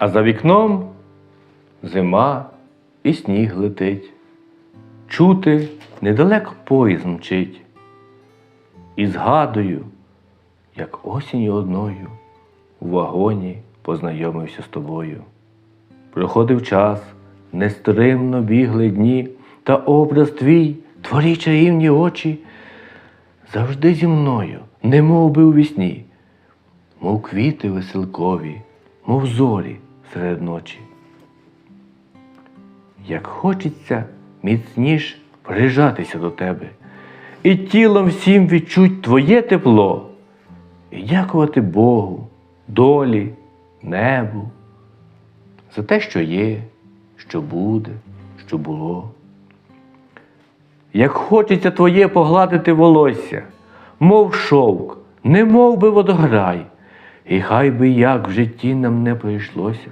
А за вікном зима і сніг летить. Чути недалеко поїзд мчить. І згадую, як осінню одною у вагоні познайомився з тобою. Проходив час, нестримно бігли дні, та образ твій, твої чарівні очі, завжди зі мною, немов би у вісні, мов квіти веселкові, мов зорі серед ночі. Як хочеться міцніш прижатися до тебе, і тілом всім відчуть твоє тепло, і дякувати Богу, долі, небу за те, що є, що буде, що було. Як хочеться твоє погладити волосся, мов шовк, не мов би водограй, і хай би як в житті нам не прийшлося,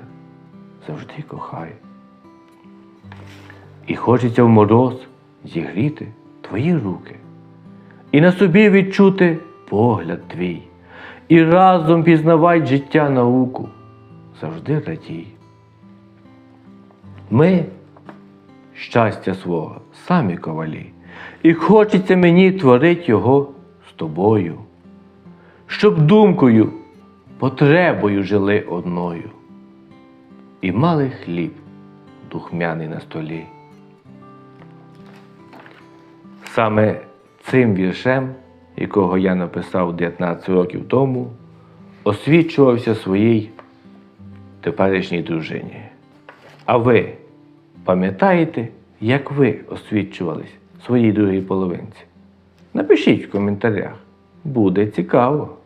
завжди кохай. І хочеться в мороз зігріти твої руки, і на собі відчути погляд твій, і разом пізнавай життя науку, завжди радій. Ми щастя свого самі ковалі, і хочеться мені творить його з тобою, щоб думкою, потребою жили одною, і мали хліб духмяний на столі. Саме цим віршем, якого я написав 19 років тому, освічувався своїй теперішній дружині. А ви пам'ятаєте, як ви освічувались своїй другій половинці? Напишіть в коментарях. Буде цікаво.